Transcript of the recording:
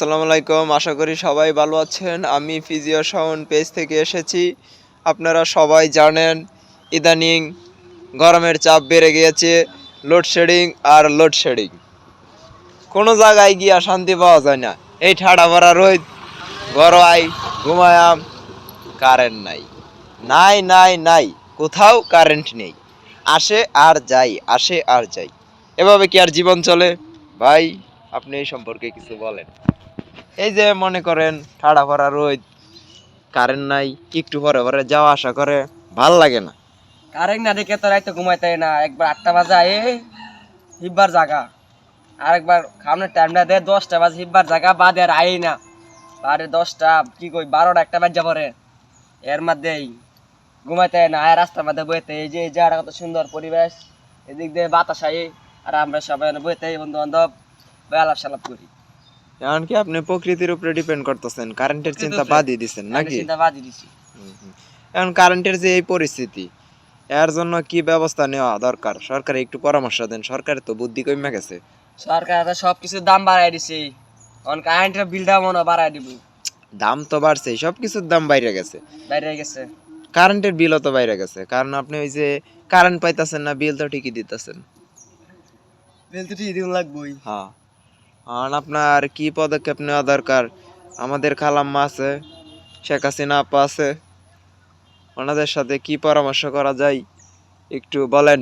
আসসালামু আলাইকুম, আশা করি সবাই ভালো আছেন। আমি ফিজিও সাউন্ড পেজ থেকে এসেছি। আপনারা সবাই জানেন, ইদানিং গরমের চাপ বেড়ে গিয়েছে লোডশেডিং আর লোডশেডিং কোনো জায়গায় গিয়া শান্তি পাওয়া যায় না। এই ঠাডা ভরা রোদ গরমাই ঘুমায়াম কারেন্ট নাই। নাই নাই নাই, কোথাও কারেন্ট নেই। আসে আর যাই, আসে আর যাই। এভাবে কি আর জীবন চলে? ভাই, আপনি এই সম্পর্কে কিছু বলেন। এই যে মনে করেন ঠাডা ভরা রোদ কারেন্ট নাই, একটু পরে পরে যাওয়া আসা করে, ভালো লাগে না। কারেন্ট না দেখে তো রাইতে ঘুমাইতে না, একবার আটটা বাজে এই হিব্বার জাগা আর একবার খাওয়ানোর টাইমটা দে, দশটা বাজে হিব্বার জাগা, বাদে আর আই না। বারে দশটা, কি কই, বারোটা একটা বাজা পরে। এর মধ্যেই ঘুমাইতে না আর রাস্তার মধ্যে বইতে এই যে জায়গাটা কত সুন্দর পরিবেশ, এদিক দিয়ে বাতাস আই আর আমরা সবাই বইতে বন্ধু বান্ধব আলাপ সালাপ করি। এমনকি আপনি প্রকৃতির উপরে ডিপেন্ড করতেছেন? কারেন্টের চিন্তা। বাদই দিচ্ছেন নাকি? চিন্তা বাদি দিছি। এখন কারেন্টের যে এই পরিস্থিতি এর জন্য কি ব্যবস্থা নেওয়া দরকার? সরকার একটু পরামর্শ দেন। সরকারের তো বুদ্ধি কমে গেছে। সরকার তো সব কিছুর দাম বাড়াই দিছে। অন কারেন্টের বিলটা মনে বাড়াই দিব। দাম তো বাড়ছে সব কিছুর দাম বাইরে গেছে। বাইরে গেছে। কারেন্টের বিলও তো বাইরে গেছে। কারণ আপনি ওই যে কারেন্ট পাইতাছেন না বিল তো ঠিকই দিতেছেন। বিল তো ঠিক দিন লাগবেই। হ্যাঁ। আর আপনার কি পদক্ষেপ নেওয়া দরকার? আমাদের খালাম্মা আছে, শেখ হাসিনা আপা আছে। ওনাদের সাথে কি পরামর্শ করা যায়? একটু বলেন।